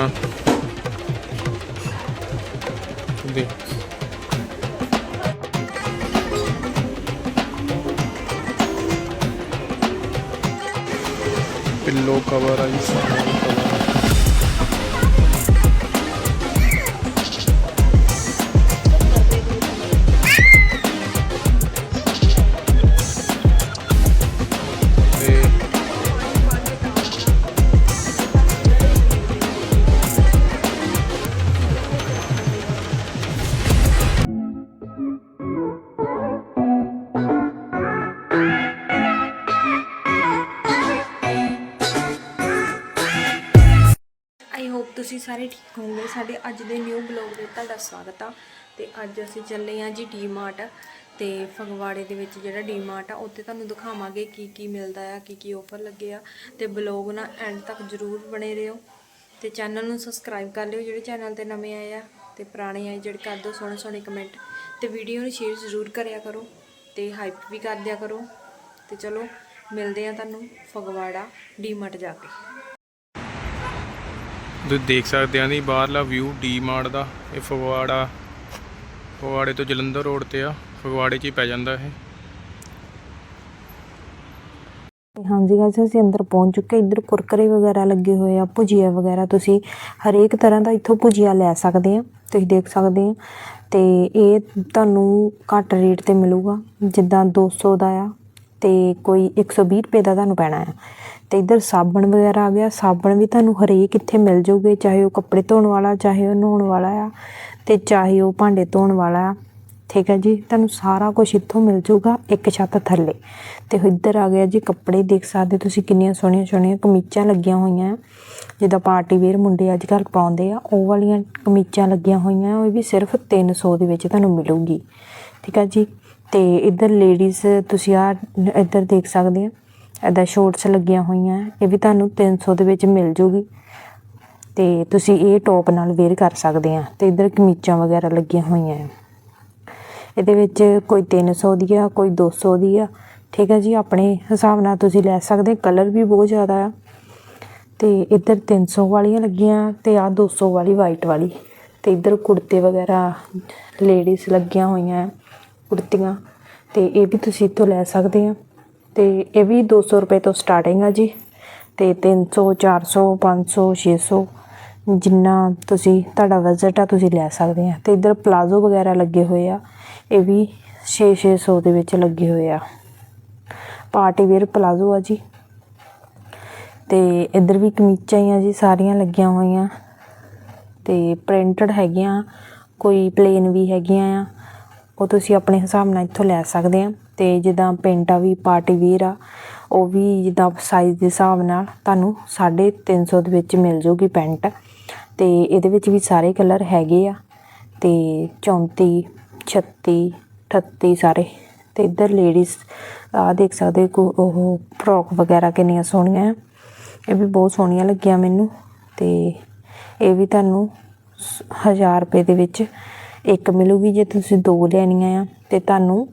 ਆ ਦੇ pillow cover ਆਈ ਜੀ ਸਾਰਾ ਸਾਰੇ ਠੀਕ ਹੋਵੋਗੇ ਸਾਡੇ ਅੱਜ ਦੇ ਨਿਊ ਬਲੌਗ ਦੇ ਤੁਹਾਡਾ ਸਵਾਗਤ ਆ। ਤੇ ਅੱਜ ਅਸੀਂ ਚੱਲੇ ਆ ਜੀ ਡੀਮਾਰਟ ਤੇ ਫਗਵਾੜੇ ਦੇ ਵਿੱਚ ਜਿਹੜਾ ਡੀਮਾਰਟ ਆ, ਉੱਥੇ ਤੁਹਾਨੂੰ ਦਿਖਾਵਾਂਗੇ ਕੀ ਕੀ ਮਿਲਦਾ ਆ, ਕੀ ਕੀ ਆਫਰ ਲੱਗੇ ਆ। ਤੇ ਬਲੌਗ ਨਾ ਐਂਡ ਤੱਕ ਜਰੂਰ ਬਣੇ ਰਹੋ ਤੇ ਚੈਨਲ ਨੂੰ ਸਬਸਕ੍ਰਾਈਬ ਕਰ ਲਿਓ ਜਿਹੜੇ ਚੈਨਲ ਤੇ ਨਵੇਂ ਆਏ ਆ ਤੇ ਪੁਰਾਣੇ ਆਏ ਜਿਹੜੇ ਕਰ ਦਿਓ ਸੋਹਣੇ ਸੋਹਣੇ ਕਮੈਂਟ ਤੇ ਵੀਡੀਓ ਨੂੰ ਸ਼ੇਅਰ ਜ਼ਰੂਰ ਕਰਿਆ ਕਰੋ ਤੇ ਹਾਈਪ ਵੀ ਕਰ ਦਿਆ ਕਰੋ। ਤੇ ਚਲੋ ਮਿਲਦੇ ਆ ਤੁਹਾਨੂੰ ਫਗਵਾੜਾ ਡੀਮਾਰਟ ਜਾ ਕੇ। ਤੁਸੀਂ ਦੇਖ ਸਕਦੇ ਆ ਜੀ ਬਾਹਰਲਾ ਵਿਊ ਡੀ ਦਾ, ਇਹ ਫਗਵਾੜਾ, ਫਗਵਾੜੇ ਤੋਂ ਜਲੰਧਰ ਰੋਡ ਤੇ ਆ, ਫਗਵਾੜੇ 'ਚ ਹੀ ਪੈ ਜਾਂਦਾ ਇਹ। ਹਾਂਜੀ ਗਾਇਸ ਅਸੀਂ ਅੰਦਰ ਪਹੁੰਚ ਚੁੱਕੇ ਇੱਧਰ ਕੁਰਕਰੇ ਵਗੈਰਾ ਲੱਗੇ ਹੋਏ ਆ, ਭੁਜੀਆ ਵਗੈਰਾ ਤੁਸੀਂ ਹਰੇਕ ਤਰ੍ਹਾਂ ਦਾ ਇੱਥੋਂ ਭੁਜੀਆ ਲੈ ਸਕਦੇ ਆ, ਤੁਸੀਂ ਦੇਖ ਸਕਦੇ ਆ। ਤੇ ਇਹ ਤੁਹਾਨੂੰ ਘੱਟ ਰੇਟ ਤੇ ਮਿਲੂਗਾ, ਜਿੱਦਾਂ 200 ਦਾ ਆ, ਤੇ ਕੋਈ 120 ਰੁਪਏ ਦਾ ਤੁਹਾਨੂੰ ਪੈਣਾ ਆ। ਤੇ ਇੱਧਰ ਸਾਬਣ ਵਗੈਰਾ ਆ ਗਿਆ। ਸਾਬਣ ਵੀ ਤੁਹਾਨੂੰ ਹਰੇਕ ਇੱਥੇ ਮਿਲ ਜਾਊਗੇ ਚਾਹੇ ਉਹ ਕੱਪੜੇ ਧੋਣ ਵਾਲਾ, ਚਾਹੇ ਉਹ ਨਹਾਉਣ ਵਾਲਾ ਆ ਤੇ ਚਾਹੇ ਉਹ ਭਾਂਡੇ ਧੋਣ ਵਾਲਾ ਆ। ਠੀਕ ਹੈ ਜੀ? ਤੁਹਾਨੂੰ ਸਾਰਾ ਕੁਝ ਇੱਥੋਂ ਮਿਲ ਜਾਊਗਾ ਇੱਕ ਛੱਤ ਥੱਲੇ। ਤੇ ਇੱਧਰ ਆ ਗਿਆ ਜੀ, ਕੱਪੜੇ ਦੇਖ ਸਕਦੇ ਤੁਸੀਂ ਕਿੰਨੀਆਂ ਸੋਹਣੀਆਂ ਸੋਹਣੀਆਂ ਕਮੀਜ਼ਾਂ ਲੱਗੀਆਂ ਹੋਈਆਂ ਜਿੱਦਾਂ ਪਾਰਟੀ ਵੇਅਰ ਮੁੰਡੇ ਅੱਜ ਕੱਲ੍ਹ ਪਾਉਂਦੇ ਆ, ਉਹ ਵਾਲੀਆਂ ਕਮੀਜ਼ਾਂ ਲੱਗੀਆਂ ਹੋਈਆਂ, ਉਹ ਵੀ ਸਿਰਫ 300 ਦੇ ਵਿੱਚ ਤੁਹਾਨੂੰ ਮਿਲੂਗੀ। ਠੀਕ ਹੈ ਜੀ? ਤੇ ਇੱਧਰ ਲੇਡੀਜ਼ ਤੁਸੀਂ ਆ ਇੱਧਰ ਦੇਖ ਸਕਦੇ ਆ। ਇੱਦਾਂ ਸ਼ੋਰਟਸ ਲੱਗੀਆਂ ਹੋਈਆਂ, ਇਹ ਵੀ ਤੁਹਾਨੂੰ 300 ਦੇ ਵਿੱਚ ਮਿਲ ਜੂਗੀ। ਤੇ ਤੁਸੀਂ ਇਹ ਟੌਪ ਨਾਲ ਵੇਅਰ ਕਰ ਸਕਦੇ ਆ, ਤੇ ਇੱਧਰ ਕਮੀਜ਼ਾਂ ਵਗੈਰਾ ਲੱਗੀਆਂ ਹੋਈਆਂ ਆ। ਇਹਦੇ ਵਿੱਚ ਕੋਈ 300 ਦੀ ਆ, ਕੋਈ 200 ਦੀ ਆ। ਠੀਕ ਹੈ ਜੀ, ਆਪਣੇ ਹਿਸਾਬ ਨਾਲ ਤੁਸੀਂ ਲੈ ਸਕਦੇ ਕਲਰ ਵੀ ਬਹੁਤ ਜ਼ਿਆਦਾ ਆ। ਤੇ ਇੱਧਰ 300 ਵਾਲੀਆਂ ਲੱਗੀਆਂ, ਤੇ ਆ 200 ਵਾਲੀ ਵਾਈਟ ਵਾਲੀ। ਤੇ ਇੱਧਰ ਕੁੜਤੇ ਵਗੈਰਾ ਲੇਡੀਜ਼ ਲੱਗੀਆਂ ਹੋਈਆਂ ਕੁੜਤੀਆਂ। ਤੇ ਇਹ ਵੀ ਤੁਸੀਂ ਇੱਥੋਂ ਲੈ ਸਕਦੇ ਆ। ਤੇ ਇਹ ਵੀ 200 ਰੁਪਏ ਤੋਂ ਸਟਾਰਟਿੰਗ ਆ ਜੀ। ਤੇ 300 400 500 600 ਜਿੰਨਾ ਤੁਸੀਂ ਤੁਹਾਡਾ ਬਜਟ ਆ, ਤੁਸੀਂ ਲੈ ਸਕਦੇ ਆ। ਤੇ ਇੱਧਰ ਪਲਾਜ਼ੋ ਵਗੈਰਾ ਲੱਗੇ ਹੋਏ ਆ। ਇਹ ਵੀ 6 600 ਦੇ ਵਿੱਚ ਲੱਗੇ ਹੋਏ ਆ। ਪਾਰਟੀ ਵੇਅਰ ਪਲਾਜ਼ੋ ਆ ਜੀ। ਤੇ ਇੱਧਰ ਵੀ ਕਮੀਜ਼ਾਂ ਹੀ ਆ ਜੀ, ਸਾਰੀਆਂ ਲੱਗੀਆਂ ਹੋਈਆਂ। ਤੇ ਪ੍ਰਿੰਟਡ ਹੈਗੀਆਂ, ਕੋਈ ਪਲੇਨ ਵੀ ਹੈਗੀਆਂ ਆ। ਉਹ ਤੁਸੀਂ ਆਪਣੇ ਹਿਸਾਬ ਨਾਲ ਇੱਥੋਂ ਲੈ ਸਕਦੇ ਆ। ਅਤੇ ਜਿੱਦਾਂ ਪੈਂਟਾਂ ਵੀ ਪਾਰਟੀ ਵੀਅਰ ਆ, ਉਹ ਵੀ ਜਿੱਦਾਂ ਸਾਈਜ਼ ਦੇ ਹਿਸਾਬ ਨਾਲ ਤੁਹਾਨੂੰ 350 ਦੇ ਵਿੱਚ ਮਿਲ ਜੂਗੀ ਪੈਂਟ। ਅਤੇ ਇਹਦੇ ਵਿੱਚ ਵੀ ਸਾਰੇ ਕਲਰ ਹੈਗੇ ਆ ਅਤੇ ਚੌਂਤੀ, ਛੱਤੀ, ਅਠੱਤੀ ਸਾਰੇ। ਅਤੇ ਇੱਧਰ ਲੇਡੀਜ਼ ਆਹ ਦੇਖ ਸਕਦੇ ਕੋ ਉਹ ਫਰੋਕ ਵਗੈਰਾ ਕਿੰਨੀਆਂ ਸੋਹਣੀਆਂ ਆ। ਇਹ ਵੀ ਬਹੁਤ ਸੋਹਣੀਆਂ ਲੱਗੀਆਂ ਮੈਨੂੰ। ਅਤੇ ਇਹ ਵੀ ਤੁਹਾਨੂੰ 1000 ਰੁਪਏ ਦੇ ਵਿੱਚ ਇੱਕ ਮਿਲੂਗੀ ਜੇ ਤੁਸੀਂ ਦੋ ਲੈਣੀਆਂ ਆ। ਤੇ ਤੁਹਾਨੂੰ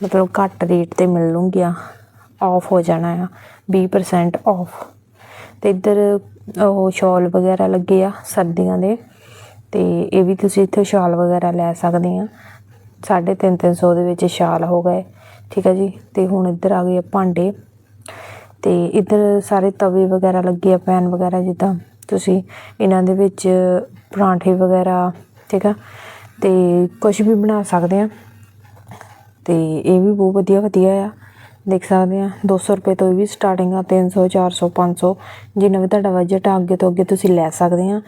ਮਤਲਬ ਘੱਟ ਰੇਟ ਤੇ ਮਿਲਣਗੀਆਂ ਆਫ ਹੋ ਜਾਣਾ ਆ 20% ਆਫ ਤੇ ਇੱਧਰ ਉਹ ਸ਼ਾਲ ਵਗੈਰਾ ਲੱਗੇ ਆ ਸਰਦੀਆਂ ਦੇ, ਤੇ ਇਹ ਵੀ ਤੁਸੀਂ ਇੱਥੇ ਸ਼ਾਲ ਵਗੈਰਾ ਲੈ ਸਕਦੇ ਆ। 350 300 ਦੇ ਵਿੱਚ ਸ਼ਾਲ ਹੋ ਗਏ, ਠੀਕ ਹੈ ਜੀ? ਤੇ ਹੁਣ ਇੱਧਰ ਆ ਗਏ ਆ ਭਾਂਡੇ। ਤੇ ਇੱਧਰ ਸਾਰੇ ਤਵੇ ਵਗੈਰਾ ਲੱਗੇ ਆ, ਪੈਨ ਵਗੈਰਾ ਜਿੱਦਾਂ ਤੁਸੀਂ ਇਹਨਾਂ ਦੇ ਵਿੱਚ ਪਰਾਂਠੇ ਵਗੈਰਾ, ਠੀਕ ਆ? ਤੇ ਕੁਝ ਵੀ ਬਣਾ ਸਕਦੇ ਆ। ਤੇ ਇਹ ਵੀ ਬਹੁਤ ਵਧੀਆ ਵਧੀਆ ਆ। ਦੇਖ ਸਕਦੇ ਆ 200 ਰੁਪਏ ਤੋਂ ਇਹ ਵੀ ਸਟਾਰਟਿੰਗ ਆ 300 400 500 ਜਿੰਨਾ ਵੀ ਤੁਹਾਡਾ ਬਜਟ ਆ, ਅੱਗੇ ਤੋਂ ਅੱਗੇ ਤੁਸੀਂ ਲੈ ਸਕਦੇ ਆ।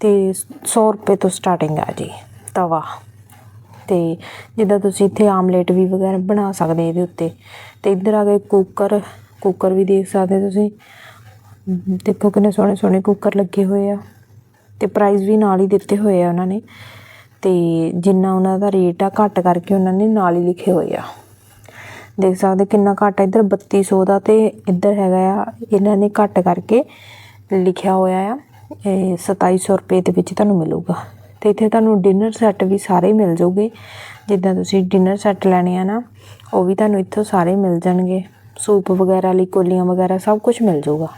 ਤੇ 100 ਰੁਪਏ ਤੋਂ ਸਟਾਰਟਿੰਗ ਆ ਜੀ, ਤਵਾ। ਤੇ ਜਿੱਦਾਂ ਤੁਸੀਂ ਇੱਥੇ ਆਮਲੇਟ ਵੀ ਵਗੈਰਾ ਬਣਾ ਸਕਦੇ ਇਹਦੇ ਉੱਤੇ। ਤੇ ਇੱਧਰ ਆ ਗਏ ਕੁੱਕਰ ਕੁੱਕਰ ਵੀ ਦੇਖ ਸਕਦੇ ਤੁਸੀਂ। ਦੇਖੋ ਕਿੰਨੇ ਸੋਹਣੇ ਸੋਹਣੇ ਕੁੱਕਰ ਲੱਗੇ ਹੋਏ ਆ। ਤੇ ਪ੍ਰਾਈਸ ਵੀ ਨਾਲ ਹੀ ਦਿੱਤੇ ਹੋਏ ਆ ਉਹਨਾਂ ਨੇ। ਤੇ ਜਿੰਨਾ ਉਹਨਾਂ ਦਾ ਰੇਟ ਆ ਘੱਟ ਕਰਕੇ ਉਹਨਾਂ ਨੇ ਨਾਲ ਹੀ ਲਿਖੇ ਹੋਏ ਆ। ਦੇਖ ਸਕਦੇ ਕਿੰਨਾ ਘੱਟ ਆ। ਇੱਧਰ 3200 ਦਾ ਤੇ ਇੱਧਰ ਹੈਗਾ ਆ, ਇਹਨਾਂ ਨੇ ਘੱਟ ਕਰਕੇ ਲਿਖਿਆ ਹੋਇਆ ਆ। ਇਹ 2700 ਰੁਪਏ ਦੇ ਵਿੱਚ ਤੁਹਾਨੂੰ ਮਿਲੂਗਾ। ਤੇ ਇੱਥੇ ਤੁਹਾਨੂੰ ਡਿਨਰ ਸੈੱਟ ਵੀ ਸਾਰੇ ਮਿਲ ਜਾਊਗੇ ਜਿੱਦਾਂ ਤੁਸੀਂ ਡਿਨਰ ਸੈੱਟ ਲੈਣੇ ਆ ਨਾ, ਉਹ ਵੀ ਤੁਹਾਨੂੰ ਇੱਥੋਂ ਸਾਰੇ ਮਿਲ ਜਾਣਗੇ। ਸੂਪ ਵਗੈਰਾ ਲਈ ਕੋਲੀਆਂ ਵਗੈਰਾ ਸਭ ਕੁਝ ਮਿਲ ਜਾਊਗਾ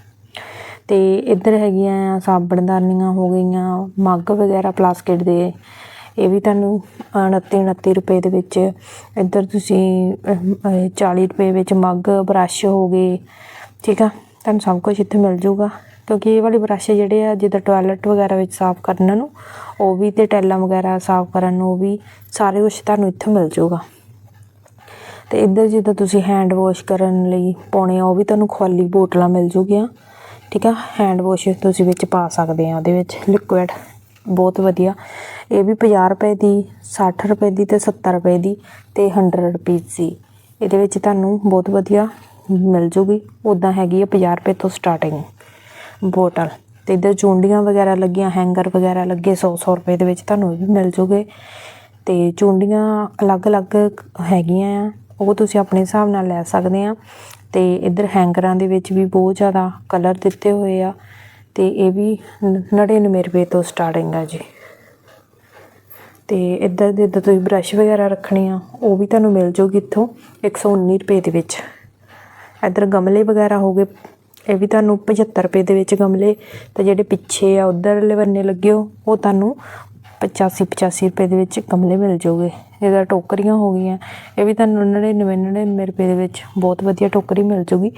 ਤੇ ਇੱਧਰ ਹੈਗੀਆਂ ਆ ਸਾਬਣਦਾਨੀਆਂ ਹੋ ਗਈਆਂ, ਮੱਗ ਵਗੈਰਾ ਪਲਾਸਟਿਕ ਦੇ ਇਹ ਵੀ ਤੁਹਾਨੂੰ 29 29 ਰੁਪਏ ਦੇ ਵਿੱਚ ਇੱਧਰ ਤੁਸੀਂ ਅਹ, 40 ਰੁਪਏ ਵਿੱਚ ਮੱਗ ਬਰੱਸ਼ ਹੋ ਗਏ। ਠੀਕ ਆ? ਤੁਹਾਨੂੰ ਸਭ ਕੁਝ ਇੱਥੇ ਮਿਲ ਜਾਊਗਾ ਕਿਉਂਕਿ ਇਹ ਵਾਲੇ ਬਰੱਸ਼ ਜਿਹੜੇ ਆ ਜਿੱਦਾਂ ਟਾਇਲਟ ਵਗੈਰਾ ਵਿੱਚ ਸਾਫ਼ ਕਰਨ ਨੂੰ ਉਹ ਵੀ ਤੇ ਟੈਲਾਂ ਵਗੈਰਾ ਸਾਫ਼ ਕਰਨ ਨੂੰ ਉਹ ਵੀ ਸਾਰੇ ਕੁਝ ਤੁਹਾਨੂੰ ਇੱਥੇ ਮਿਲ ਜਾਊਗਾ ਤੇ ਇੱਧਰ ਜਿੱਦਾਂ ਤੁਸੀਂ ਹੈਂਡ ਵਾਸ਼ ਕਰਨ ਲਈ ਪਾਉਣੇ ਆ ਉਹ ਵੀ ਤੁਹਾਨੂੰ ਖਾਲੀ ਬੋਤਲਾਂ ਮਿਲ ਜੂਗੀਆਂ। ਠੀਕ ਆ? ਹੈਂਡ ਵਾਸ਼ ਤੁਸੀਂ ਵਿੱਚ ਪਾ ਸਕਦੇ ਆ ਉਹਦੇ ਵਿੱਚ ਲਿਕੁਇਡ ਬਹੁਤ ਵਧੀਆ। ਇਹ ਵੀ 50 ਰੁਪਏ ਦੀ 60 ਰੁਪਏ ਦੀ ਤੇ 70 ਰੁਪਏ ਦੀ ਤੇ 100 ਰੁਪਏ ਸੀ ਇਹਦੇ ਵਿੱਚ ਤੁਹਾਨੂੰ ਬਹੁਤ ਵਧੀਆ ਮਿਲ ਜੂਗੀ। ਉਦਾਂ ਹੈਗੀ ਆ 50 ਰੁਪਏ ਤੋਂ ਸਟਾਰਟਿੰਗ ਬੋਟਲ। ਤੇ ਇੱਧਰ ਚੁੰਡੀਆਂ ਵਗੈਰਾ ਲੱਗੀਆਂ ਹੈਂਗਰ ਵਗੈਰਾ ਲੱਗੇ 100 100 ਰੁਪਏ ਦੇ ਵਿੱਚ ਤੁਹਾਨੂੰ ਇਹ ਵੀ ਮਿਲ ਜੂਗੇ। ਤੇ ਚੁੰਡੀਆਂ ਅਲੱਗ-ਅਲੱਗ ਹੈਗੀਆਂ ਆ, ਉਹ ਤੁਸੀਂ ਆਪਣੇ ਹਿਸਾਬ ਨਾਲ ਲੈ ਸਕਦੇ ਆ। ਤੇ ਇੱਧਰ ਹੈਂਗਰਾਂ ਦੇ ਵਿੱਚ ਵੀ ਬਹੁਤ ਜ਼ਿਆਦਾ ਕਲਰ ਦਿੱਤੇ ਹੋਏ ਆ। ਤੇ ਇਹ ਵੀ 99 ਰੁਪਏ ਤੋਂ ਸਟਾਰਟਿੰਗ ਆ ਜੀ। ਤੇ ਇੱਧਰ ਦੇ ਇੱਧਰ ਤੁਸੀਂ ਬ੍ਰਸ਼ ਵਗੈਰਾ ਰੱਖਣੇ ਆ, ਉਹ ਵੀ ਤੁਹਾਨੂੰ ਮਿਲ ਜੂਗੀ ਇੱਥੋਂ 119 ਰੁਪਏ ਦੇ ਵਿੱਚ। ਇੱਧਰ ਗਮਲੇ ਵਗੈਰਾ ਹੋ ਗਏ, ਇਹ ਵੀ ਤੁਹਾਨੂੰ 75 ਰੁਪਏ ਦੇ ਵਿੱਚ ਗਮਲੇ, ਤੇ ਜਿਹੜੇ ਪਿੱਛੇ ਆ, ਉਧਰਲੇ ਬੰਨੇ ਲੱਗੇ ਹੋ, ਉਹ ਤੁਹਾਨੂੰ 85 85 ਰੁਪਏ ਦੇ ਵਿੱਚ ਗਮਲੇ ਮਿਲ ਜੂਗੇ। ਇਹਦਾ ਟੋਕਰੀਆਂ ਹੋ ਗਈਆਂ। ਇਹ ਵੀ ਤੁਹਾਨੂੰ 99 99 ਰੁਪਏ ਦੇ ਵਿੱਚ ਬਹੁਤ ਵਧੀਆ ਟੋਕਰੀ ਮਿਲ ਜਾਊਗੀ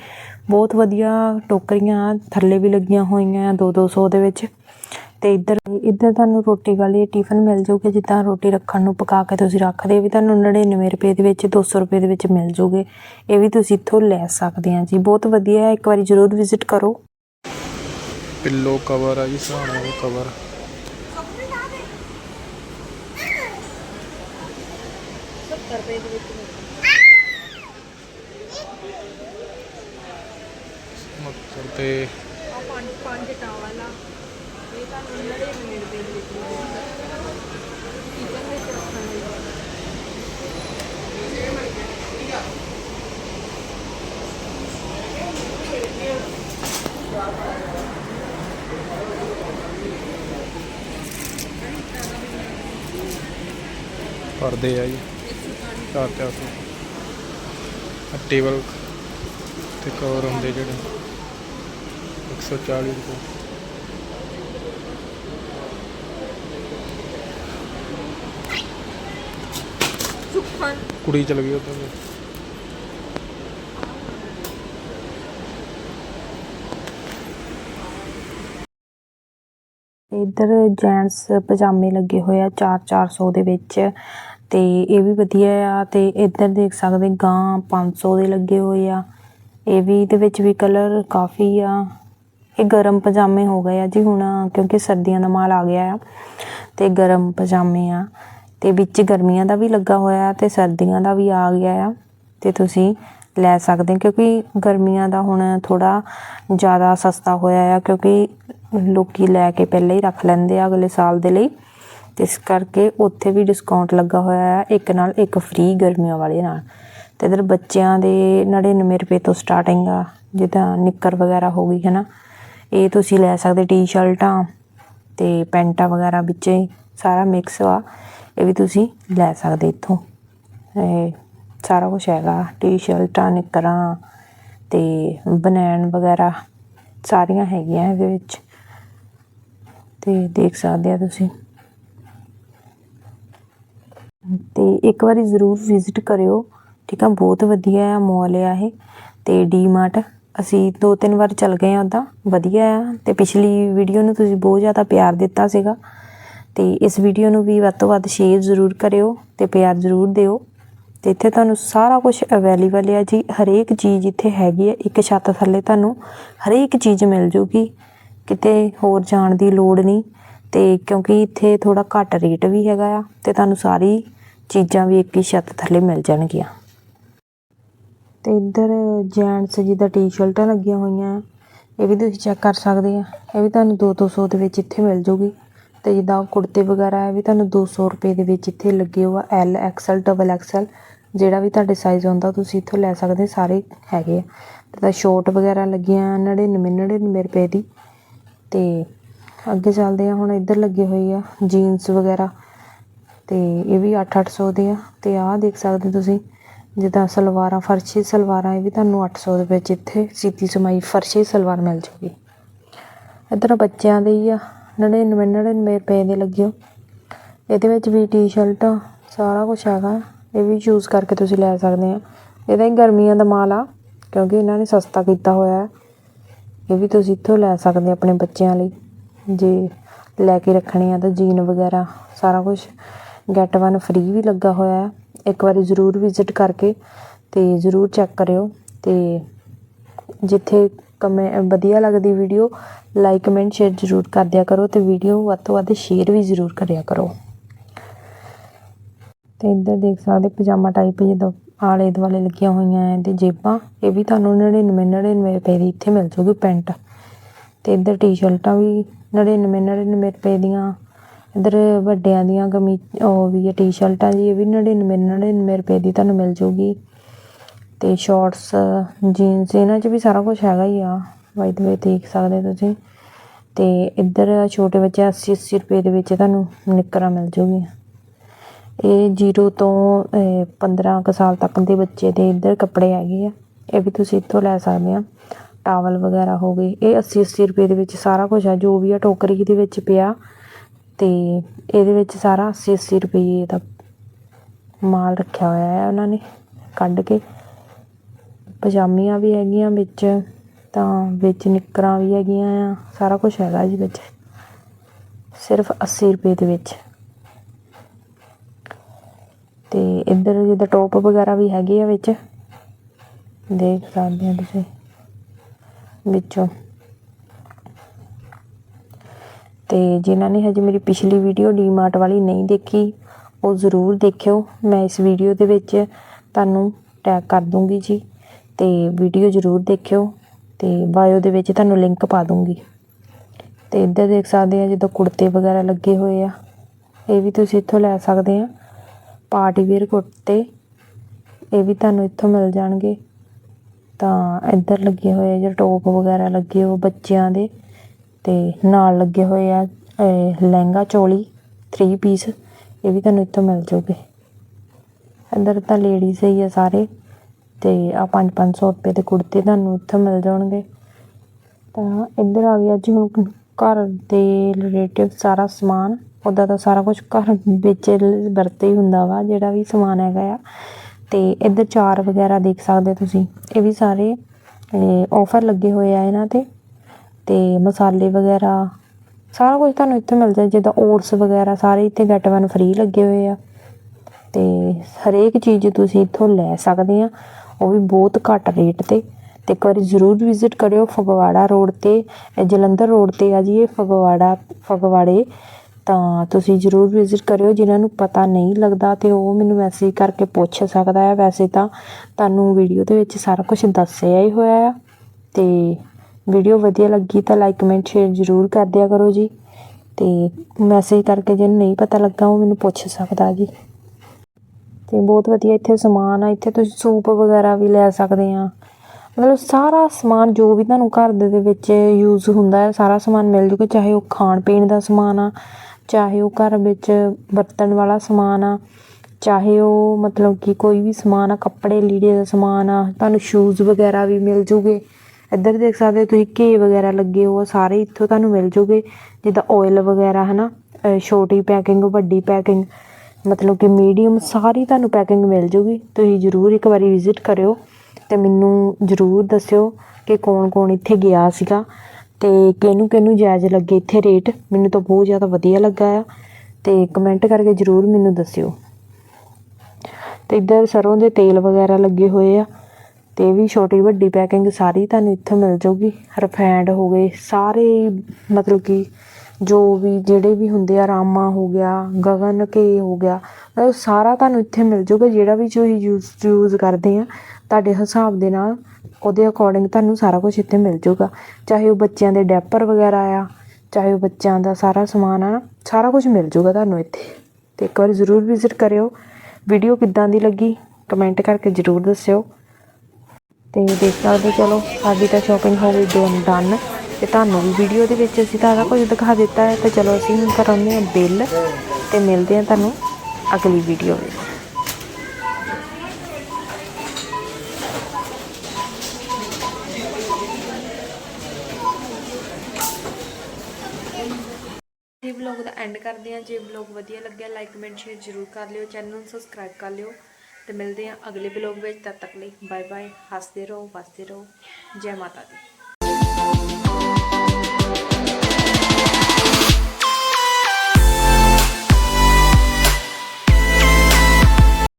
ਬਹੁਤ ਵਧੀਆ ਟੋਕਰੀਆਂ ਥੱਲੇ ਵੀ ਲੱਗੀਆਂ ਹੋਈਆਂ ਆ 2 200 ਦੇ ਵਿੱਚ। ਤੇ ਇੱਧਰ ਇੱਧਰ ਤੁਹਾਨੂੰ ਰੋਟੀ ਵਾਲੀ ਟਿਫਨ ਮਿਲ ਜਾਊਗੇ ਜਿੱਦਾਂ ਰੋਟੀ ਰੱਖਣ ਨੂੰ ਪਕਾ ਕੇ ਤੁਸੀਂ ਰੱਖਦੇ, ਇਹ ਵੀ ਤੁਹਾਨੂੰ 99 ਰੁਪਏ ਦੇ ਵਿੱਚ 200 ਰੁਪਏ ਦੇ ਵਿੱਚ ਮਿਲ ਜੂਗੇ। ਇਹ ਵੀ ਤੁਸੀਂ ਇੱਥੋਂ ਲੈ ਸਕਦੇ ਆ ਜੀ। ਬਹੁਤ ਵਧੀਆ ਹੈ ਇੱਕ ਵਾਰੀ ਜ਼ਰੂਰ ਵਿਜ਼ਿਟ ਕਰੋ। ਪਿੱਲੋ ਕਵਰ ਆ ਜੀ ਸਹਾਣਾ ਦਾ ਕਵਰ ਮੱਤਰ ਤੇ ਆ ਪੰਜ ਪੰਜ ਟਾਵਲ ਆ ਇਹ ਤੁਹਾਨੂੰ 99 ਰੁਪਏ ਦੇ ਵਿੱਚ ਮਿਲੂਗਾ ਕਿਚਨ ਵਿੱਚ ਰੱਖਣ ਲਈ ਪਰਦੇ ਆ ਜੀ ਚਾਰ ਚਾਰ ਸੌ ਆਹ ਟੇਬਲ ਤੇ ਕਵਰ ਹੁੰਦੇ ਜਿਹੜੇ। 140 ਰੁਪਏ। ਸੁੱਖਨ ਕੁੜੀ ਚਲ ਗਈ ਉੱਧਰ। ਇੱਧਰ ਜੈਂਟਸ ਪਜਾਮੇ ਲੱਗੇ ਹੋਏ ਆ 4-400 ਦੇ ਵਿੱਚ। ਤੇ ਇਹ ਵੀ ਵਧੀਆ ਆ ਤੇ ਇੱਧਰ ਦੇਖ ਸਕਦੇ ਗਾਂ 500 ਦੇ ਲੱਗੇ ਹੋਏ ਆ। ਇਹ ਵੀ ਇਹਦੇ ਵਿੱਚ ਵੀ ਕਲਰ ਕਾਫੀ ਆ। ਇਹ ਗਰਮ ਪਜਾਮੇ ਹੋ ਗਏ ਆ ਜੀ ਹੁਣ, ਕਿਉਂਕਿ ਸਰਦੀਆਂ ਦਾ ਮਾਲ ਆ ਗਿਆ ਆ। ਤੇ ਗਰਮ ਪਜਾਮੇ ਆ। ਤੇ ਵਿੱਚ ਗਰਮੀਆਂ ਦਾ ਵੀ ਲੱਗਾ ਹੋਇਆ ਆ ਤੇ ਸਰਦੀਆਂ ਦਾ ਵੀ ਆ ਗਿਆ ਆ। ਤੇ ਤੁਸੀਂ ਲੈ ਸਕਦੇ ਹੋ, ਕਿਉਂਕਿ ਗਰਮੀਆਂ ਦਾ ਹੁਣ ਥੋੜਾ ਜ਼ਿਆਦਾ ਸਸਤਾ ਹੋਇਆ ਆ, ਕਿਉਂਕਿ ਲੋਕੀ ਲੈ ਕੇ ਪਹਿਲਾਂ ਹੀ ਰੱਖ ਲੈਂਦੇ ਆ ਅਗਲੇ ਸਾਲ ਦੇ ਲਈ। ਇਸ ਕਰਕੇ ਉੱਥੇ ਵੀ ਡਿਸਕਾਊਂਟ ਲੱਗਾ ਹੋਇਆ ਆ, ਇੱਕ ਨਾਲ ਇੱਕ ਫ੍ਰੀ ਗਰਮੀਆਂ ਵਾਲੇ ਨਾਲ। ਤੇ ਇਧਰ ਬੱਚਿਆਂ ਦੇ 99 ਰੁਪਏ ਤੋਂ ਸਟਾਰਟਿੰਗ ਆ, ਜਿੱਦਾਂ ਨਿੱਕਰ ਵਗੈਰਾ ਹੋ ਗਈ ਹੈ ਨਾ ਇਹ ਤੁਸੀਂ ਲੈ ਸਕਦੇ ਟੀ-ਸ਼ਰਟਾਂ ਤੇ ਪੈਂਟਾਂ ਵਗੈਰਾ ਵਿੱਚ ਹੀ, ਸਾਰਾ ਮਿਕਸ ਆ। ਇਹ ਵੀ ਤੁਸੀਂ ਲੈ ਸਕਦੇ ਇੱਥੋਂ। ਇਹ ਸਾਰਾ ਕੁਝ ਹੈਗਾ, ਟੀ-ਸ਼ਰਟਾਂ, ਨਿੱਕਰਾਂ ਤੇ ਬਨੈਣ ਵਗੈਰਾ, ਸਾਰੀਆਂ ਹੈਗੀਆਂ ਇਹਦੇ ਵਿੱਚ। ਤੇ ਦੇਖ ਸਕਦੇ ਆ ਤੁਸੀਂ। ਤੇ ਇੱਕ ਵਾਰੀ ਜ਼ਰੂਰ ਵਿਜ਼ਿਟ ਕਰਿਓ। ਠੀਕ ਆ, ਬਹੁਤ ਵਧੀਆ ਆ ਮਾਲ ਆ ਇਹ। ਤੇ ਡੀਮਾਰਟ ਅਸੀਂ ਦੋ ਤਿੰਨ ਵਾਰ ਚੱਲ ਗਏ ਆ ਉਦਾਂ, ਵਧੀਆ ਆ। ਤੇ ਪਿਛਲੀ ਵੀਡੀਓ ਨੂੰ ਤੁਸੀਂ ਬਹੁਤ ਜ਼ਿਆਦਾ ਪਿਆਰ ਦਿੱਤਾ ਸੀਗਾ। ਤੇ ਇਸ ਵੀਡੀਓ ਨੂੰ ਵੀ ਵੱਧ ਤੋਂ ਵੱਧ ਸ਼ੇਅਰ ਜ਼ਰੂਰ ਕਰਿਓ ਤੇ ਪਿਆਰ ਜ਼ਰੂਰ ਦਿਓ। ਤੇ ਇੱਥੇ ਤੁਹਾਨੂੰ ਸਾਰਾ ਕੁਝ ਅਵੇਲੇਬਲ ਆ ਜੀ। ਹਰੇਕ ਚੀਜ਼ ਇੱਥੇ ਹੈਗੀ ਹੈ ਇੱਕ ਛੱਤ ਥੱਲੇ ਤੁਹਾਨੂੰ ਹਰੇਕ ਚੀਜ਼ ਮਿਲ ਜੂਗੀ। ਕਿਤੇ ਹੋਰ ਜਾਣ ਦੀ ਲੋੜ ਨਹੀਂ। ਤੇ ਕਿਉਂਕਿ ਇੱਥੇ ਥੋੜਾ ਘੱਟ ਰੇਟ ਵੀ ਹੈਗਾ ਆ। ਤੇ ਤੁਹਾਨੂੰ ਸਾਰੀ ਚੀਜ਼ਾਂ ਵੀ ਇੱਕ ਹੀ ਛੱਤ ਥੱਲੇ ਮਿਲ ਜਾਣਗੀਆਂ। ਤੇ ਇੱਧਰ ਜੈਂਟਸ ਜਿਹਦਾ ਟੀ-ਸ਼ਰਟਾਂ ਲੱਗੀਆਂ ਹੋਈਆਂ, ਇਹ ਵੀ ਤੁਸੀਂ ਚੈੱਕ ਕਰ ਸਕਦੇ ਆ। ਇਹ ਵੀ ਤੁਹਾਨੂੰ 2-200 ਦੇ ਵਿੱਚ ਇੱਥੇ ਮਿਲ ਜੂਗੀ। ਤੇ ਜਿੱਦਾਂ ਕੁੜਤੇ ਵਗੈਰਾ, ਇਹ ਵੀ ਤੁਹਾਨੂੰ 200 ਰੁਪਏ ਦੇ ਵਿੱਚ ਇੱਥੇ ਲੱਗੇ ਹੋਆ ਐਲ ਐਕਸਲ ਡਬਲ ਐਕਸਲ ਜਿਹੜਾ ਵੀ ਤੁਹਾਡੇ ਸਾਈਜ਼ ਹੁੰਦਾ, ਤੁਸੀਂ ਇੱਥੋਂ ਲੈ ਸਕਦੇ, ਸਾਰੇ ਹੈਗੇ ਆ। ਤੇ ਤਾਂ ਸ਼ੋਰਟ ਵਗੈਰਾ ਲੱਗੀਆਂ 99 99 ਰੁਪਏ ਦੀ। ਤੇ ਅੱਗੇ ਚੱਲਦੇ ਆ, ਹੁਣ ਇੱਧਰ ਲੱਗੇ ਹੋਈ ਆ ਜੀਨਸ ਵਗੈਰਾ। ਤੇ ਇਹ ਵੀ 8-800 ਦੇ ਆ। ਤੇ ਆਹ ਦੇਖ ਸਕਦੇ ਤੁਸੀਂ, ਜਿੱਦਾਂ ਸਲਵਾਰਾਂ ਫਰਸ਼ੀ ਸਲਵਾਰਾਂ, ਇਹ ਵੀ ਤੁਹਾਨੂੰ 800 ਦੇ ਵਿੱਚ ਇੱਥੇ ਸੀਤੀ ਸਮਾਈ ਫਰਸ਼ੀ ਸਲਵਾਰ ਮਿਲ ਜੂਗੀ। ਇੱਧਰ ਬੱਚਿਆਂ ਦੇ ਹੀ ਆ 99 99 ਰੁਪਏ ਦੇ ਲੱਗਿਓ ਇਹਦੇ ਵਿੱਚ ਵੀ ਟੀ-ਸ਼ਰਟ ਸਾਰਾ ਕੁਝ ਹੈਗਾ। ਇਹ ਵੀ ਚੂਜ਼ ਕਰਕੇ ਤੁਸੀਂ ਲੈ ਸਕਦੇ ਆ। ਇਹਦਾ ਹੀ ਗਰਮੀਆਂ ਦਾ ਮਾਲ ਆ, ਕਿਉਂਕਿ ਇਹਨਾਂ ਨੇ ਸਸਤਾ ਕੀਤਾ ਹੋਇਆ ਹੈ। ਇਹ ਵੀ ਤੁਸੀਂ ਇੱਥੋਂ ਲੈ ਸਕਦੇ ਆਪਣੇ ਬੱਚਿਆਂ ਲਈ, ਜੇ ਲੈ ਕੇ ਰੱਖਣੇ ਆ ਤਾਂ ਜੀਨ ਵਗੈਰਾ, ਸਾਰਾ ਕੁਝ ਗੈਟ ਵਨ ਫ੍ਰੀ ਵੀ ਲੱਗਾ ਹੋਇਆ ਹੈ। ਇੱਕ ਵਾਰੀ ਜ਼ਰੂਰ ਵਿਜ਼ਿਟ ਕਰਕੇ ਅਤੇ ਜ਼ਰੂਰ ਚੈੱਕ ਕਰਿਓ ਅਤੇ ਜਿੱਥੇ ਕਮੈ, ਵਧੀਆ ਲੱਗਦੀ ਵੀਡੀਓ ਲਾਈਕ ਕਮੈਂਟ ਸ਼ੇਅਰ ਜ਼ਰੂਰ ਕਰ ਦਿਆ ਕਰੋ ਅਤੇ ਵੀਡੀਓ ਵੱਧ ਤੋਂ ਵੱਧ ਸ਼ੇਅਰ ਵੀ ਜ਼ਰੂਰ ਕਰਿਆ ਕਰੋ। ਤੇ ਇੱਧਰ ਦੇਖ ਸਕਦੇ ਪਜਾਮਾ ਟਾਈਪ ਜਦੋਂ ਆਲੇ ਦੁਆਲੇ ਲੱਗੀਆਂ ਹੋਈਆਂ ਐ ਤੇ ਜੇਬਾਂ, ਇਹ ਵੀ ਤੁਹਾਨੂੰ 99 99 ਰੁਪਏ ਦੀ ਇੱਥੇ ਮਿਲ ਜੂਗੀ ਪੈਂਟ। ਤੇ ਇੱਧਰ ਟੀ-ਸ਼ਰਟਾਂ ਵੀ 99 99 ਰੁਪਏ ਦੀਆਂ ਇੱਧਰ ਵੱਡਿਆਂ ਦੀਆਂ ਕਮੀ ਉਹ ਵੀ ਹੈ ਟੀ-ਸ਼ਰਟਾਂ ਜੀ ਇਹ ਵੀ 99 99 ਰੁਪਏ ਦੀ ਤੁਹਾਨੂੰ ਮਿਲ ਜੂਗੀ। ਅਤੇ ਸ਼ੋਰਟਸ ਜੀਨਸ ਇਹਨਾਂ 'ਚ ਵੀ ਸਾਰਾ ਕੁਝ ਹੈਗਾ ਹੀ ਆ। ਬਾਈ ਦ ਵੇ ਦੇਖ ਸਕਦੇ ਤੁਸੀਂ। ਅਤੇ ਇੱਧਰ ਛੋਟੇ ਬੱਚੇ 80 80 ਰੁਪਏ ਦੇ ਵਿੱਚ ਤੁਹਾਨੂੰ ਨਿੱਕਰਾਂ ਮਿਲ ਜੂਗੀਆਂ। ਇਹ 0 ਤੋਂ ਅਹ, 15 ਕੁ ਸਾਲ ਤੱਕ ਦੇ ਬੱਚੇ ਦੇ ਇੱਧਰ ਕੱਪੜੇ ਹੈਗੇ ਆ। ਇਹ ਵੀ ਤੁਸੀਂ ਇੱਥੋਂ ਲੈ ਸਕਦੇ ਆ। ਟਾਵਲ ਵਗੈਰਾ ਹੋ ਗਏ। ਇਹ 80 80 ਰੁਪਏ ਦੇ ਵਿੱਚ ਸਾਰਾ ਕੁਝ ਆ ਜੋ ਵੀ ਆ ਟੋਕਰੀ ਦੇ ਵਿੱਚ ਪਿਆ। ਤੇ ਇਹਦੇ ਵਿੱਚ ਸਾਰਾ 80 80 ਰੁਪਏ ਦਾ ਮਾਲ ਰੱਖਿਆ ਹੋਇਆ ਹੈ ਉਹਨਾਂ ਨੇ, ਕੱਢ ਕੇ। ਪਜਾਮੀਆਂ ਵੀ ਹੈਗੀਆਂ ਵਿੱਚ, ਤਾਂ ਵਿੱਚ ਨਿੱਕਰਾਂ ਵੀ ਹੈਗੀਆਂ ਆ, ਸਾਰਾ ਕੁਝ ਹੈਗਾ ਜੀ ਵਿੱਚ। ਸਿਰਫ 80 ਰੁਪਏ ਦੇ ਵਿੱਚ। ਤੇ ਇੱਧਰ ਜਿੱਦਾਂ ਟੋਪ ਵਗੈਰਾ ਵੀ ਹੈਗੇ ਆ ਵਿੱਚ, ਦੇਖ ਸਕਦੇ ਹੋ ਤੁਸੀਂ, ਵਿੱਚੋਂ। ਤੇ ਜਿਨ੍ਹਾਂ ਨੇ ਹਜੇ ਮੇਰੀ ਪਿਛਲੀ ਵੀਡੀਓ ਡੀਮਾਰਟ ਵਾਲੀ ਨਹੀਂ ਦੇਖੀ, ਉਹ ਜ਼ਰੂਰ ਦੇਖਿਓ। ਮੈਂ ਇਸ ਵੀਡੀਓ ਦੇ ਵਿੱਚ ਤੁਹਾਨੂੰ ਟੈਗ ਕਰ ਦੂੰਗੀ ਜੀ ਤੇ ਵੀਡੀਓ ਜ਼ਰੂਰ ਦੇਖਿਓ ਤੇ ਬਾਇਓ ਦੇ ਵਿੱਚ ਤੁਹਾਨੂੰ ਲਿੰਕ ਪਾ ਦੂੰਗੀ। ਤੇ ਇੱਧਰ ਦੇਖ ਸਕਦੇ ਆ ਜਦੋਂ ਕੁੜਤੇ ਵਗੈਰਾ ਲੱਗੇ ਹੋਏ ਆ, ਇਹ ਵੀ ਤੁਸੀਂ ਇੱਥੋਂ ਲੈ ਸਕਦੇ ਆ। ਪਾਰਟੀ ਵੇਅਰ ਕੁੜਤੇ, ਇਹ ਵੀ ਤੁਹਾਨੂੰ ਇੱਥੋਂ ਮਿਲ ਜਾਣਗੇ। ਤਾਂ ਇੱਧਰ ਲੱਗੇ ਹੋਏ ਆ, ਜਿਹੜੇ ਟੋਪ ਵਗੈਰਾ ਲੱਗੇ ਉਹ ਬੱਚਿਆਂ ਦੇ। ਤੇ ਨਾਲ ਲੱਗੇ ਹੋਏ ਆ ਲਹਿੰਗਾ, ਚੋਲੀ 3 ਪੀਸ ਇਹ ਵੀ ਤੁਹਾਨੂੰ ਇੱਥੋਂ ਮਿਲ ਜਾਊਗੇ ਅੰਦਰ ਤਾਂ ਲੇਡੀਜ਼ ਹੀ ਆ ਸਾਰੇ, ਤੇ ਆ 5-500 ਰੁਪਏ ਦੇ ਕੁੜਤੇ ਤੁਹਾਨੂੰ ਇੱਥੋਂ ਮਿਲ ਜਾਣਗੇ। ਤਾਂ ਇੱਧਰ ਆ ਗਿਆ ਜੀ ਹੁਣ ਘਰ ਦੇ ਰਿਲੇਟਿਵ ਸਾਰਾ ਸਮਾਨ ਉੱਦਾਂ ਤਾਂ ਸਾਰਾ ਕੁਝ ਘਰ ਵਿੱਚ ਵਰਤੇ ਹੀ ਹੁੰਦਾ ਵਾ, ਜਿਹੜਾ ਵੀ ਸਮਾਨ ਹੈਗਾ ਆ। ਤੇ ਇੱਧਰ ਚਾਰ ਵਗੈਰਾ ਦੇਖ ਸਕਦੇ ਤੁਸੀਂ, ਇਹ ਵੀ ਸਾਰੇ ਆਫਰ ਲੱਗੇ ਹੋਏ ਆ ਇਹਨਾਂ ਤੇ। ਅਤੇ ਮਸਾਲੇ ਵਗੈਰਾ, ਸਾਰਾ ਕੁਝ ਤੁਹਾਨੂੰ ਇੱਥੇ ਮਿਲ ਜਾਏ, ਜਿੱਦਾਂ ਓਟਸ ਵਗੈਰਾ ਸਾਰੇ ਇੱਥੇ ਗੈਟ ਵਨ ਫਰੀ ਲੱਗੇ ਹੋਏ ਆ। ਅਤੇ ਹਰੇਕ ਚੀਜ਼ ਤੁਸੀਂ ਇੱਥੋਂ ਲੈ ਸਕਦੇ ਆ, ਉਹ ਵੀ ਬਹੁਤ ਘੱਟ ਰੇਟ ਤੇ। ਅਤੇ ਇੱਕ ਵਾਰੀ ਜ਼ਰੂਰ ਵਿਜ਼ਿਟ ਕਰਿਓ ਫਗਵਾੜਾ ਰੋਡ ਤੇ, ਇਹ ਜਲੰਧਰ ਰੋਡ ਤੇ ਆ ਜੀ, ਇਹ ਫਗਵਾੜਾ, ਫਗਵਾੜੇ। ਤਾਂ ਤੁਸੀਂ ਜ਼ਰੂਰ ਵਿਜ਼ਿਟ ਕਰਿਓ, ਜਿਨ੍ਹਾਂ ਨੂੰ ਪਤਾ ਨਹੀਂ ਲੱਗਦਾ ਤੇ ਉਹ ਮੈਨੂੰ ਮੈਸੇਜ ਕਰਕੇ ਪੁੱਛ ਸਕਦਾ ਹੈ ਵੈਸੇ ਤਾਂ ਤੁਹਾਨੂੰ ਵੀਡੀਓ ਦੇ ਵਿੱਚ ਸਾਰਾ ਕੁਝ ਦੱਸਿਆ ਹੀ ਹੋਇਆ ਆ। ਤੇ ਵੀਡੀਓ ਵਧੀਆ ਲੱਗੀ ਤਾਂ ਲਾਈਕ ਕਮੈਂਟ ਸ਼ੇਅਰ ਜ਼ਰੂਰ ਕਰ ਦਿਆ ਕਰੋ ਜੀ। ਤੇ ਮੈਸੇਜ ਕਰਕੇ ਜਿਹਨੂੰ ਨਹੀਂ ਪਤਾ ਲੱਗਾ ਉਹ ਮੈਨੂੰ ਪੁੱਛ ਸਕਦਾ ਜੀ। ਤੇ ਬਹੁਤ ਵਧੀਆ ਇੱਥੇ ਸਮਾਨ ਆ, ਇੱਥੇ ਤੁਸੀਂ ਸੂਪ ਵਗੈਰਾ ਵੀ ਲੈ ਸਕਦੇ ਆ। ਮਤਲਬ ਸਾਰਾ ਸਮਾਨ ਜੋ ਵੀ ਤੁਹਾਨੂੰ ਘਰ ਦੇ ਦੇ ਵਿੱਚ ਯੂਜ਼ ਹੁੰਦਾ ਹੈ, ਸਾਰਾ ਸਮਾਨ ਮਿਲ ਜੂਗਾ, ਚਾਹੇ ਉਹ ਖਾਣ ਪੀਣ ਦਾ ਸਮਾਨ ਆ, ਚਾਹੇ ਉਹ ਘਰ ਵਿੱਚ ਵਰਤਣ ਵਾਲਾ ਸਮਾਨ ਆ, ਚਾਹੇ ਉਹ ਮਤਲਬ ਕਿ ਕੋਈ ਵੀ ਸਮਾਨ ਆ, ਕੱਪੜੇ ਲੀੜੇ ਦਾ ਸਮਾਨ ਆ, ਤੁਹਾਨੂੰ ਸ਼ੂਜ਼ ਵਗੈਰਾ ਵੀ ਮਿਲ ਜੂਗੇ। ਇੱਧਰ ਦੇਖ ਸਕਦੇ ਹੋ ਤੁਸੀਂ ਘੇ ਵਗੈਰਾ ਲੱਗੇ ਹੋ ਸਾਰੇ ਇੱਥੋਂ ਤੁਹਾਨੂੰ ਮਿਲ ਜੂਗੇ। ਜਿੱਦਾਂ ਆਇਲ ਵਗੈਰਾ, ਹਨਾ? ਅਹ ਛੋਟੀ ਪੈਕਿੰਗ ਵੱਡੀ ਪੈਕਿੰਗ ਮਤਲਬ ਕਿ ਮੀਡੀਅਮ ਸਾਰੀ ਤੁਹਾਨੂੰ ਪੈਕਿੰਗ ਮਿਲ ਜੂਗੀ। ਤੁਸੀਂ ਜ਼ਰੂਰ ਇੱਕ ਵਾਰੀ ਵਿਜ਼ਿਟ ਕਰਿਓ ਤੇ ਮੈਨੂੰ ਜ਼ਰੂਰ ਦੱਸਿਓ ਕਿ ਕੌਣ ਕੌਣ ਇੱਥੇ ਗਿਆ ਸੀਗਾ ਤੇ ਕਿਹਨੂੰ ਕਿਹਨੂੰ ਜਾਇਜ਼ ਲੱਗੇ ਇੱਥੇ ਰੇਟ ਮੈਨੂੰ ਤਾਂ ਬਹੁਤ ਜ਼ਿਆਦਾ ਵਧੀਆ ਲੱਗਾ ਆ ਤੇ ਕਮੈਂਟ ਕਰਕੇ ਜ਼ਰੂਰ ਮੈਨੂੰ ਦੱਸਿਓ। ਤੇ ਇੱਧਰ ਸਰੋਂ ਦੇ ਤੇਲ ਵਗੈਰਾ ਲੱਗੇ ਹੋਏ ਆ। ਤੇ ਇਹ ਵੀ ਛੋਟੀ ਵੱਡੀ ਪੈਕਿੰਗ ਸਾਰੀ ਤੁਹਾਨੂੰ ਇੱਥੋਂ ਮਿਲ ਜਾਊਗੀ। ਰਫੈਂਡ ਹੋ ਗਏ। ਸਾਰੇ ਮਤਲਬ ਕਿ ਜੋ ਵੀ ਜਿਹੜੇ ਵੀ ਹੁੰਦੇ ਆ, ਰਾਮਾ ਹੋ ਗਿਆ, ਗਗਨ ਕੇ ਹੋ ਗਿਆ, ਮਤਲਬ ਸਾਰਾ ਤੁਹਾਨੂੰ ਇੱਥੇ ਮਿਲ ਜਾਊਗਾ। ਜਿਹੜਾ ਵੀ ਤੁਸੀਂ ਯੂਜ਼ ਯੂਜ਼ ਕਰਦੇ ਆ, ਤੁਹਾਡੇ ਹਿਸਾਬ ਦੇ ਨਾਲ ਉਹਦੇ ਅਕੋਰਡਿੰਗ ਤੁਹਾਨੂੰ ਸਾਰਾ ਕੁਝ ਇੱਥੇ ਮਿਲ ਜਾਊਗਾ। ਚਾਹੇ ਉਹ ਬੱਚਿਆਂ ਦੇ ਡੈਪਰ ਵਗੈਰਾ ਆ, ਚਾਹੇ ਉਹ ਬੱਚਿਆਂ ਦਾ ਸਾਰਾ ਸਮਾਨ ਆ, ਸਾਰਾ ਕੁਝ ਮਿਲ ਜਾਊਗਾ ਤੁਹਾਨੂੰ ਇੱਥੇ। ਤੇ ਇੱਕ ਵਾਰ ਜ਼ਰੂਰ ਵਿਜ਼ਿਟ ਕਰਿਓ। ਵੀਡੀਓ ਕਿੱਦਾਂ ਦੀ ਲੱਗੀ ਕਮੈਂਟ ਕਰਕੇ ਜ਼ਰੂਰ ਦੱਸਿਓ। ਤੇ ਦੇਖ ਸਕਦੇ ਚਲੋ, ਸਾਡੀ ਤਾਂ ਸ਼ਾਪਿੰਗ ਹੋ ਗਈ ਡਨ ਡਨ ਤੇ ਤੁਹਾਨੂੰ ਵੀ ਵੀਡੀਓ ਦੇ ਵਿੱਚ ਅਸੀਂ ਸਾਰਾ ਕੁਝ ਦਿਖਾ ਦਿੱਤਾ ਹੈ। ਤੇ ਚਲੋ, ਅਸੀਂ ਹੁਣ ਕਰਾਉਂਦੇ ਹਾਂ ਬਿੱਲ ਤੇ ਮਿਲਦੇ ਹਾਂ ਤੁਹਾਨੂੰ ਅਗਲੀ ਵੀਡੀਓ ਵਿੱਚ। ਇਹ ਵਲੌਗ ਦਾ ਐਂਡ ਕਰਦੇ ਹਾਂ, ਜੇ ਵਲੌਗ ਵਧੀਆ ਲੱਗਿਆ ਲਾਈਕ ਕਮੈਂਟ ਸ਼ੇਅਰ ਜ਼ਰੂਰ ਕਰ ਲਿਓ। ਚੈਨਲ ਨੂੰ ਸਬਸਕ੍ਰਾਈਬ ਕਰ ਲਿਓ। ਤੇ ਮਿਲਦੇ ਹਾਂ ਅਗਲੇ ਵਲੌਗ ਵਿੱਚ, ਤਦ ਤੱਕ ਲਈ ਬਾਏ ਬਾਏ ਹੱਸਦੇ ਰਹੋ, ਵਸਦੇ ਰਹੋ, ਜੈ ਮਾਤਾ ਦੀ।